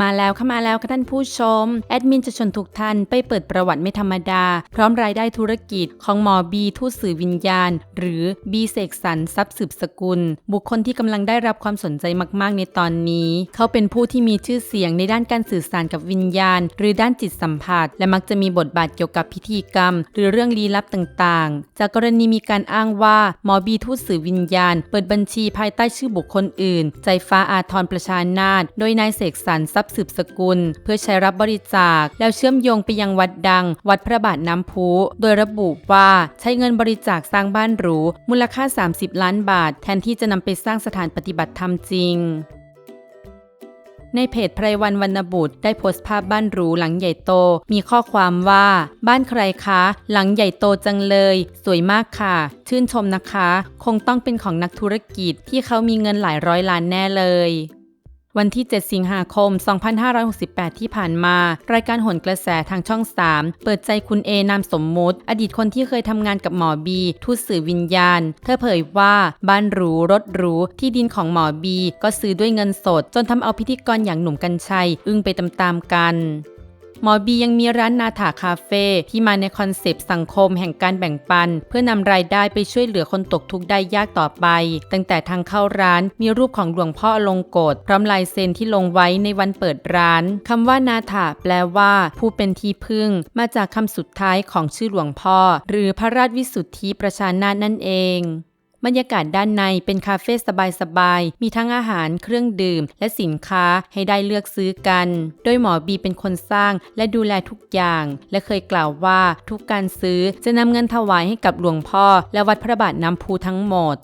มาแล้วค่ะมาแล้วค่ะท่านผู้ชม แอดมินจะชวนทุกท่านไปเปิดประวัติไม่ธรรมดา พร้อมรายได้ธุรกิจของหมอบีทูตสื่อวิญญาณ หรือบีเสกสรรทรัพย์สืบสกุล บุคคลที่กำลังได้รับความสนใจมากๆ ในตอนนี้ เขาเป็นผู้ที่มีชื่อเสียงในด้านการสื่อสารกับวิญญาณ หรือด้านจิตสัมผัส และมักจะมีบทบาทเกี่ยวกับพิธีกรรม หรือเรื่องลี้ลับต่างๆ จากกรณีมีการอ้างว่าหมอบีทูตสื่อวิญญาณ เปิดบัญชีภายใต้ชื่อบุคคลอื่น ใจฟ้าอาทรประชานาถโดยนายเสกสรรทรัพย์สืบสกุล เพื่อใช้รับบริจาค แล้วเชื่อมโยงไปยังวัดดัง วัดพระบาทน้ำพุ โดยระบุว่าใช้เงินบริจาคสร้างบ้านหรู มูลค่า 30 ล้านบาท แทนที่จะนำไปสร้างสถานปฏิบัติธรรมจริงในเพจไพรวันวรรณบุตรได้โพสต์ภาพบ้านหรูหลังใหญ่โต มีข้อความว่า บ้านใครคะ หลังใหญ่โตจังเลย สวยมากค่ะ ชื่นชมนะคะ คงต้องเป็นของนักธุรกิจที่เขามีเงินหลายร้อยล้านแน่เลย วันที่ 7 สิงหาคม 2568 ที่ผ่านมา รายการหนกระแสทางช่อง 3 เปิดใจคุณเอนามสมมุติ อดีตคนที่เคยทำงานกับหมอบี ทูตสื่อวิญญาณ เธอเผยว่าบ้านหรู รถหรู ที่ดินของหมอบี ก็ซื้อด้วยเงินสด จนทำเอาพิธีกรอย่างหนุ่มกัญชัย อึ้งไปตามๆกัน หมอบียังมีร้านนาถาคาเฟ่ที่มาในคอนเซปต์สังคมแห่งการแบ่งปัน เพื่อนำรายได้ไปช่วยเหลือคนตกทุกข์ได้ยากต่อไป ตั้งแต่ทางเข้าร้านมีรูปของหลวงพ่อลงกฎพร้อมลายเซ็นที่ลงไว้ในวันเปิดร้านคำว่านาถาแปลว่าผู้เป็นที่พึ่ง มาจากคำสุดท้ายของชื่อหลวงพ่อ หรือพระราชวิสุทธิประชานาถนั่นเอง บรรยากาศด้านในเป็นคาเฟ่สบายๆ มีทั้งอาหารเครื่องดื่ม และสินค้าให้ได้เลือกซื้อกัน โดยหมอบีเป็นคนสร้างและดูแลทุกอย่าง และเคยกล่าวว่าทุกการซื้อจะนำเงินถวายให้กับหลวงพ่อ และวัดพระบาทน้ำพุทั้งหมด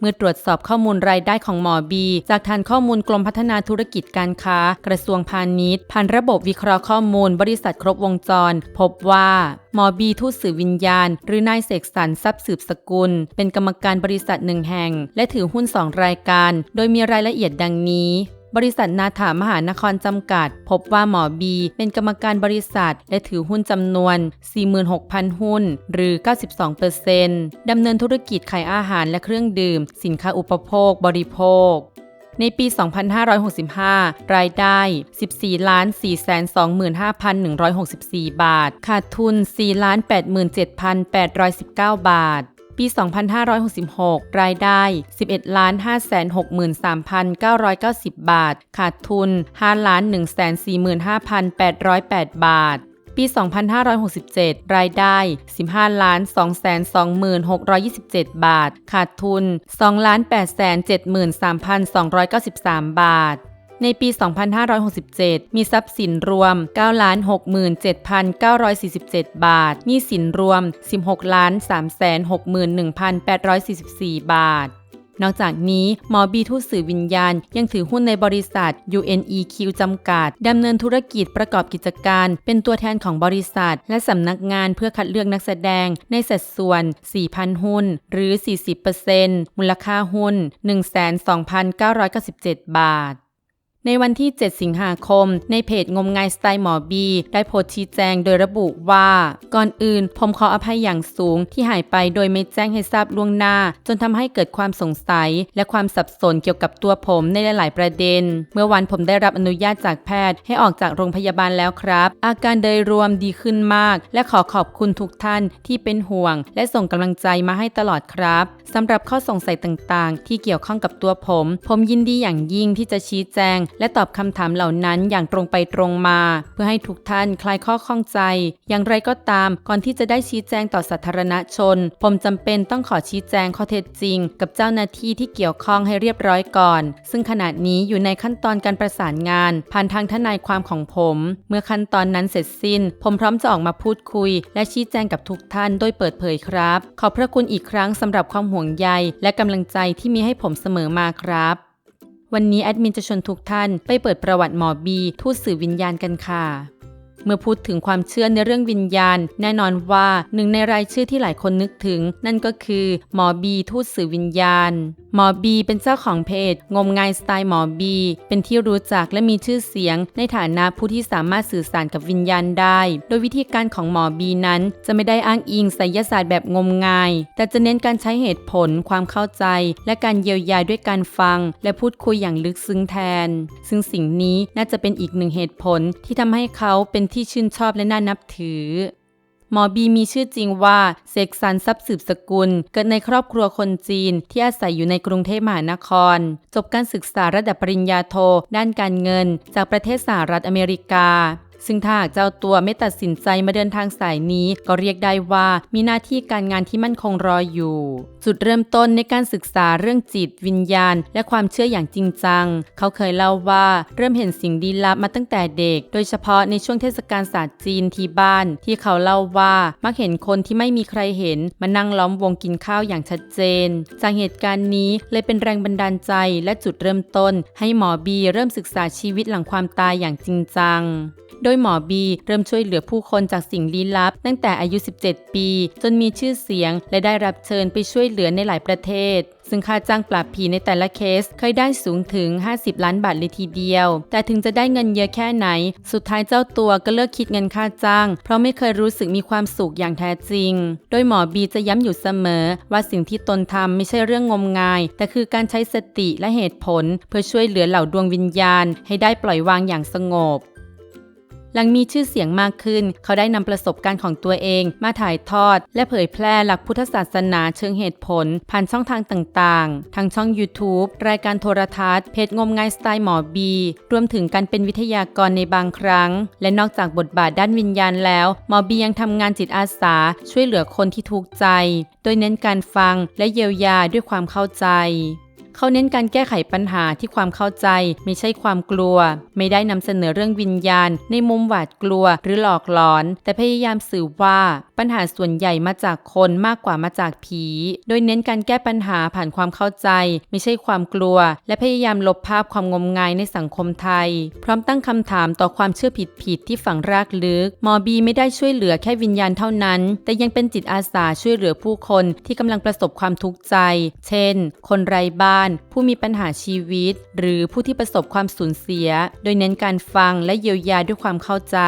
เมื่อตรวจสอบข้อมูลรายได้ของหมอบี จากฐานข้อมูลกรมพัฒนาธุรกิจการค้า กระทรวงพาณิชย์ ผ่านระบบวิเคราะห์ข้อมูล บริษัทครบวงจร พบว่าหมอบีทูตสื่อวิญญาณ หรือนายเสกสรรทรัพย์สืบสกุล เป็นกรรมการบริษัทหนึ่งแห่ง และถือหุ้นสองรายการ โดยมีรายละเอียดดังนี้ บริษัทนาถามหานครจำกัด พบว่าหมอบีเป็นกรรมการบริษัท และถือหุ้นจำนวน 46,000 หุ้น หรือ 92%ดำเนินธุรกิจขายอาหารและเครื่องดื่ม สินค้าอุปโภค บริโภคในปี 2565 รายได้ 14 425,164 บาท ขาดทุน 4 87,819 บาท ปี 2566 รายได้ 11 563,990 บาท ขาดทุน5 145,808 บาทปี 2567 รายได้ 15 226,627 บาท ขาดทุน2 873,293 บาท ในปี 2567 มีทรัพย์สินรวม 967,947 บาทหนี้สินรวม 16 361,844 บาทนอกจากนี้หมอบีทูตสื่อวิญญาณ ยังถือหุ้นในบริษัท UNEQ จำกัด ดำเนินธุรกิจประกอบกิจการ เป็นตัวแทนของบริษัท และสำนักงานเพื่อคัดเลือกนักแสดง ในสัดส่วน 4,000 หุ้น หรือ 40%มูลค่าหุ้น 12,997 บาท ในวันที่ 7 สิงหาคม ในเพจงมงายสไตล์หมอบี ได้โพสต์ชี้แจงโดยระบุว่า ก่อนอื่น ผมขออภัยอย่างสูงที่หายไปโดยไม่แจ้งให้ทราบล่วงหน้า จนทำให้เกิดความสงสัย และความสับสนเกี่ยวกับตัวผมในหลาย ๆ ประเด็น เมื่อวันผมได้รับอนุญาตจากแพทย์ ให้ออกจากโรงพยาบาลแล้วครับ อาการโดยรวมดีขึ้นมาก และขอขอบคุณทุกท่านที่เป็นห่วง และส่งกำลังใจมาให้ตลอดครับสำหรับข้อสงสัยต่าง ๆ ที่เกี่ยวข้องกับตัวผม ผมยินดีอย่างยิ่งที่จะชี้แจงและตอบคำถามเหล่านั้นอย่างตรงไปตรงมา เพื่อให้ทุกท่านคลายข้อข้องใจ อย่างไรก็ตามก่อนที่จะได้ชี้แจงต่อสาธารณชน ผมจำเป็นต้องขอชี้แจงข้อเท็จจริง กับเจ้าหน้าที่ที่เกี่ยวข้องให้เรียบร้อยก่อน ซึ่งขณะนี้อยู่ในขั้นตอนการประสานงาน ผ่านทางทนายความของผม เมื่อขั้นตอนนั้นเสร็จสิ้น ผมพร้อมจะออกมาพูดคุย และชี้แจงกับทุกท่านโดยเปิดเผยครับ ขอบพระคุณอีกครั้งสำหรับความห่วงใย และกำลังใจที่มีให้ผมเสมอมาครับ วันนี้แอดมินจะชวนทุกท่านไปเปิดประวัติหมอบีทูตสื่อวิญญาณกันค่ะ เมื่อพูดถึงความเชื่อในเรื่องวิญญาณ แน่นอนว่าหนึ่งในรายชื่อที่หลายคนนึกถึง นั่นก็คือหมอบีทูตสื่อวิญญาณ หมอบีเป็นเจ้าของเพจ งมงายสไตล์หมอบี เป็นที่รู้จักและมีชื่อเสียง ในฐานะผู้ที่สามารถสื่อสารกับวิญญาณได้ โดยวิธีการของหมอบีนั้น จะไม่ได้อ้างอิงไสยศาสตร์แบบงมงาย แต่จะเน้นการใช้เหตุผล ความเข้าใจ และการเยียวยาด้วยการฟัง และพูดคุยอย่างลึกซึ้งแทน ซึ่งสิ่งนี้น่าจะเป็นอีกหนึ่งเหตุผลที่ทำให้เขาเป็นที่ชื่นชอบและน่านับถือ หมอบีมีชื่อจริงว่าเสกสรรทรัพย์สืบสกุล เกิดในครอบครัวคนจีนที่อาศัยอยู่ในกรุงเทพมหานคร จบการศึกษาระดับปริญญาโท ด้านการเงิน จากประเทศสหรัฐอเมริกา ซึ่งถ้าหากเจ้าตัวไม่ตัดสินใจมาเดินทางสายนี้ ก็เรียกได้ว่ามีหน้าที่การงานที่มั่นคงรออยู่ จุดเริ่มต้นในการศึกษาเรื่องจิตวิญญาณ และความเชื่ออย่างจริงจัง เขาเคยเล่าว่าเริ่มเห็นสิ่งลี้ลับมาตั้งแต่เด็ก โดยเฉพาะในช่วงเทศกาลศาสตร์จีนที่บ้าน ที่เขาเล่าว่ามักเห็นคนที่ไม่มีใครเห็นมานั่งล้อมวงกินข้าวอย่างชัดเจน จากเหตุการณ์นี้เลยเป็นแรงบันดาลใจและจุดเริ่มต้น ให้หมอบีเริ่มศึกษาชีวิตหลังความตายอย่างจริงจังโดยหมอบีเริ่มช่วยเหลือผู้คนจากสิ่งลี้ลับ ตั้งแต่อายุ 17 ปี จนมีชื่อเสียง และได้รับเชิญไปช่วยเหลือในหลายประเทศ ซึ่งค่าจ้างปราบผีในแต่ละเคสเคยได้สูงถึง 50 ล้านบาทเลยทีเดียว แต่ถึงจะได้เงินเยอะแค่ไหน สุดท้ายเจ้าตัวก็เลิกคิดเงินค่าจ้าง เพราะไม่เคยรู้สึกมีความสุขอย่างแท้จริง โดยหมอบีจะย้ำอยู่เสมอ ว่าสิ่งที่ตนทำไม่ใช่เรื่องงมงาย แต่คือการใช้สติและเหตุผล เพื่อช่วยเหลือเหล่าดวงวิญญาณ ให้ได้ปล่อยวางอย่างสงบ หลังมีชื่อเสียงมากขึ้น เขาได้นำประสบการณ์ของตัวเอง มาถ่ายทอด และเผยแพร่หลักพุทธศาสนาเชิงเหตุผล ผ่านช่องทางต่างๆ ทั้งช่อง YouTube รายการโทรทัศน์ เพจงมงายสไตล์หมอบี รวมถึงการเป็นวิทยากรในบางครั้ง และนอกจากบทบาทด้านวิญญาณแล้ว หมอบียังทำงานจิตอาสา ช่วยเหลือคนที่ทุกข์ใจ โดยเน้นการฟังและเยียวยาด้วยความเข้าใจ เขาเน้นการแก้ไขปัญหาที่ความเข้าใจ ไม่ใช่ความกลัว ไม่ได้นำเสนอเรื่องวิญญาณ ในมุมหวาดกลัวหรือหลอกหลอน แต่พยายามสื่อว่าปัญหาส่วนใหญ่มาจากคนมากกว่ามาจากผี โดยเน้นการแก้ปัญหาผ่านความเข้าใจ ไม่ใช่ความกลัว และพยายามลบภาพความงมงายในสังคมไทย พร้อมตั้งคำถามต่อความเชื่อผิดๆที่ฝังรากลึกหมอบีไม่ได้ช่วยเหลือแค่วิญญาณเท่านั้น แต่ยังเป็นจิตอาสาช่วยเหลือผู้คนที่กำลังประสบความทุกข์ใจ เช่น คนไร้บ้านผู้มีปัญหาชีวิต หรือผู้ที่ประสบความสูญเสีย โดยเน้นการฟังและเยียวยาด้วยความเข้าใจ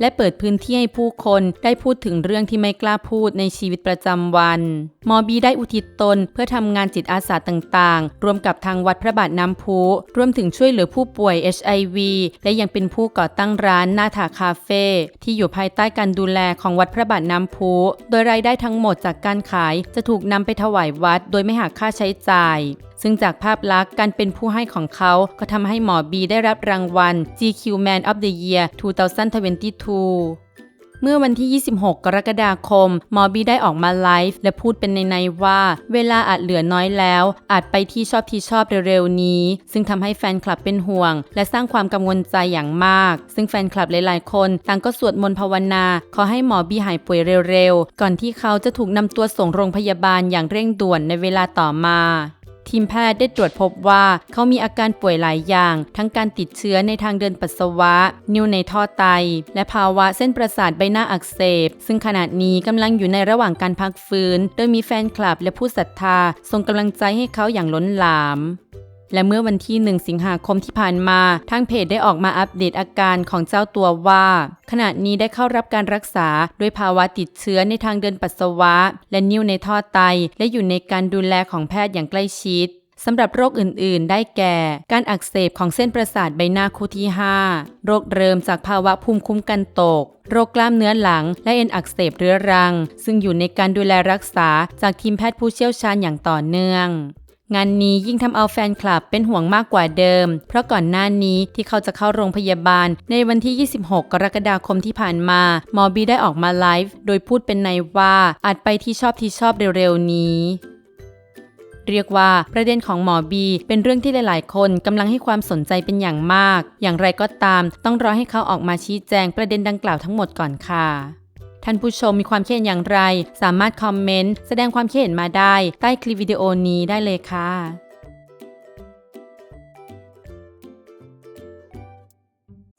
และเปิดพื้นที่ให้ผู้คนได้พูดถึงเรื่องที่ไม่กล้าพูดในชีวิตประจำวันหมอบีได้อุทิศตนเพื่อทำงานจิตอาสาต่างๆ รวมกับทางวัดพระบาทน้ำพุรวมถึงช่วยเหลือผู้ป่วย HIV และยังเป็นผู้ก่อตั้งร้านหน้าถาคาเฟ่ที่อยู่ภายใต้การดูแลของวัดพระบาทน้ำพุโดยรายได้ทั้งหมดจากการขายจะถูกนำไปถวายวัดโดยไม่หักค่าใช้จ่าย ซึ่งจากภาพลักษณ์การเป็นผู้ให้ของเขาก็ทำให้หมอบีได้รับรางวัล GQ Man of the Year 2022เมื่อวันที่ 26 กรกฎาคม หมอบีได้ออกมาไลฟ์และพูดเป็นในๆว่า เวลาอาจเหลือน้อยแล้ว อาจไปที่ชอบที่ชอบเร็วๆนี้ ซึ่งทำให้แฟนคลับเป็นห่วง และสร้างความกังวลใจอย่างมาก ซึ่งแฟนคลับหลายๆ คน ต่างก็สวดมนต์ภาวนา ขอให้หมอบีหายป่วยเร็วๆ ก่อนที่เขาจะถูกนำตัวส่งโรงพยาบาลอย่างเร่งด่วนในเวลาต่อมา ทีมแพทย์ได้ตรวจพบว่าเขามีอาการป่วยหลายอย่าง ทั้งการติดเชื้อในทางเดินปัสสาวะ นิ่วในท่อไต และภาวะเส้นประสาทใบหน้าอักเสบ ซึ่งขณะนี้กำลังอยู่ในระหว่างการพักฟื้น โดยมีแฟนคลับและผู้ศรัทธาส่งกำลังใจให้เขาอย่างล้นหลาม และเมื่อวันที่ 1 สิงหาคมที่ผ่านมา ทางเพจได้ออกมาอัปเดตอาการของเจ้าตัวว่า ขณะนี้ได้เข้ารับการรักษาด้วยภาวะติดเชื้อในทางเดินปัสสาวะ และนิ่วในท่อไต และอยู่ในการดูแลของแพทย์อย่างใกล้ชิดสำหรับโรคอื่น ๆ ได้แก่ การอักเสบของเส้นประสาทใบหน้าคู่ที่ 5 โรคเริมจากภาวะภูมิคุ้มกันตก โรคกล้ามเนื้อหลัง และเอ็นอักเสบเรื้อรัง ซึ่งอยู่ในการดูแลรักษาจากทีมแพทย์ผู้เชี่ยวชาญอย่างต่อเนื่อง งานนี้ยิ่งทำเอาแฟนคลับเป็นห่วงมากกว่าเดิม เพราะก่อนหน้านี้ที่เขาจะเข้าโรงพยาบาล ในวันที่ 26 กรกฎาคมที่ผ่านมาหมอบีได้ออกมาไลฟ์โดยพูดเป็นในว่าอาจไปที่ชอบที่ชอบเร็วๆนี้เรียกว่าประเด็นของหมอบี เป็นเรื่องที่หลาย ๆ คนกำลังให้ความสนใจเป็นอย่างมาก อย่างไรก็ตาม ต้องรอให้เขาออกมาชี้แจงประเด็นดังกล่าวทั้งหมดก่อนค่ะ ท่านผู้ชมมีความคิดเห็นอย่างไร สามารถคอมเมนต์แสดงความคิดเห็นมาได้ใต้คลิปวิดีโอนี้ได้เลยค่ะ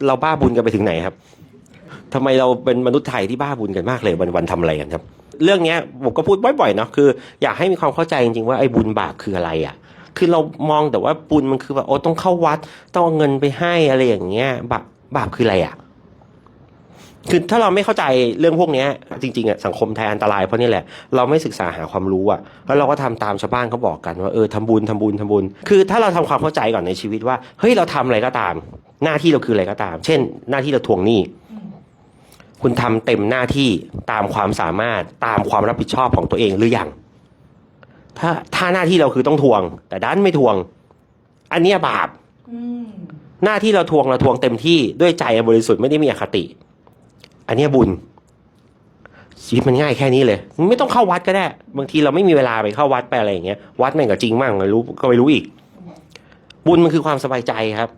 เราบ้าบุญกันไปถึงไหนครับทำไมเราเป็นมนุษย์ไทยที่บ้าบุญกันมากเลยวันวันทำอะไรกันครับ เรื่องเนี้ยผมก็พูดบ่อยๆเนาะคือ อยากให้มีความเข้าใจจริงๆว่าไอ้บุญบาปคืออะไรอะ คือเรามองแต่ว่าบุญมันคือแบบโอ้ต้องเข้าวัด ต้องเอาเงินไปให้อะไรอย่างเงี้ยบาปบาปคืออะไรอะ คือถ้าเราไม่เข้าใจเรื่องพวกเนี้ยจริงๆอะสังคมไทยอันตรายเพราะนี่แหละเราไม่ศึกษาหาความรู้อะแล้วเราก็ทำตามชาวบ้านเขาบอกกันว่าเออทำบุญทำบุญทำบุญ คือถ้าเราทำความเข้าใจก่อนในชีวิตว่าเฮ้ยเราทำอะไรก็ตาม หน้าที่เราคืออะไรก็ตาม เช่น หน้าที่เราทวงหนี้คุณทำเต็มหน้าที่ตามความสามารถตามความรับผิดชอบของตัวเองหรือยังถ้าถ้าหน้าที่เราคือต้องทวง แต่ด้านไม่ทวง อันเนี้ยบาปหน้าที่เราทวงเราทวงเต็มที่ด้วยใจบริสุทธิ์ไม่ได้มีอคติ อันนี้บุญ ชีวิตมันง่ายแค่นี้เลย ไม่ต้องเข้าวัดก็ได้ บางทีเราไม่มีเวลาไปเข้าวัดไปอะไรอย่างเงี้ย วัดแม่งก็จริงมั่งไม่รู้ก็ไม่รู้อีก บุญมันคือความสบายใจครับ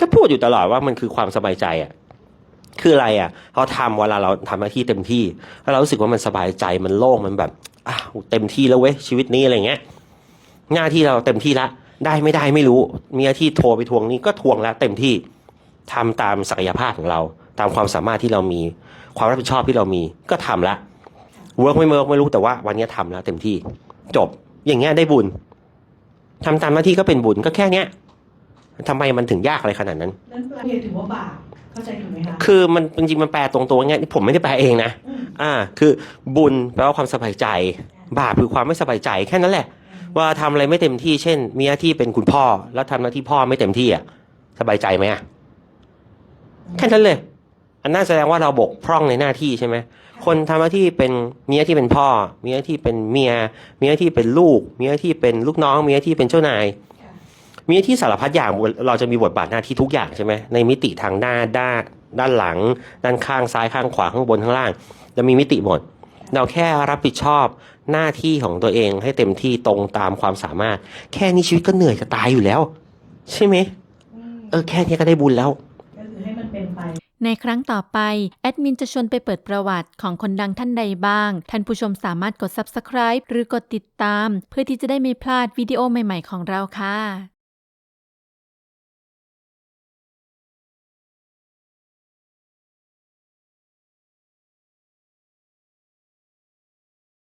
ก็พูดอยู่ตลอดว่ามันคือความสบายใจอะ คืออะไรอะเราทำเวลาเราทำหน้าที่เต็มที่แล้วเรารู้สึกว่ามันสบายใจมันโล่งมันแบบอ้าวเต็มที่แล้วเว้ยชีวิตนี้อะไรเงี้ย หน้าที่เราเต็มที่ละได้ไม่ได้ไม่รู้ มีหน้าที่โทรไปทวงนี่ก็ทวงแล้วเต็มที่ทำตามศักยภาพของเรา ตามความสามารถที่เรามี ความรับผิดชอบที่เรามีก็ทำละเวิร์กไม่เวิร์กไม่รู้แต่ว่าวันนี้ทำแล้วเต็มที่จบอย่างเงี้ยได้บุญทำตามหน้าที่ก็เป็นบุญก็แค่เนี้ยทำไมมันถึงยากอะไรขนาดนั้นนั่นแปลถือว่าบาปเข้าใจถูกไหมคะคือมันจริงๆมันแปลตรงตัวง่ายผมไม่ได้แปลเองนะอืมอ่า คือบุญแปลว่าความสบายใจ บาปคือความไม่สบายใจแค่นั้นแหละ ว่าทำอะไรไม่เต็มที่เช่น มีหน้าที่เป็นคุณพ่อ แล้วทำหน้าที่พ่อไม่เต็มที่อะสบายใจไหมอะแค่นั้นเลย อันน่าแสดงว่าเราบกพร่องในหน้าที่ใช่ไหมคนทำหน้าที่เป็นมีหน้าที่เป็นพ่อ มีหน้าที่เป็นเมีย มีหน้าที่เป็นลูก มีหน้าที่เป็นลูกน้อง มีหน้าที่เป็นเจ้านาย มีหน้าที่สารพัดอย่างเราจะมีบทบาทหน้าที่ทุกอย่างใช่ไหมในมิติทางด้าด้านด้านหลัง ด้านข้างซ้ายข้างขวาข้างบนข้างล่างจะมีมิติหมด เราแค่รับผิดชอบหน้าที่ของตัวเองให้เต็มที่ตรงตามความสามารถ แค่นี้ชีวิตก็เหนื่อยจะตายอยู่แล้ว ใช่ไหมเออแค่นี้ก็ได้บุญแล้ว ในครั้งต่อไป แอดมินจะชวนไปเปิดประวัติของคนดังท่านใดบ้าง ท่านผู้ชมสามารถกด subscribe หรือกดติดตาม เพื่อที่จะได้ไม่พลาดวิดีโอใหม่ ๆ ของเราค่ะ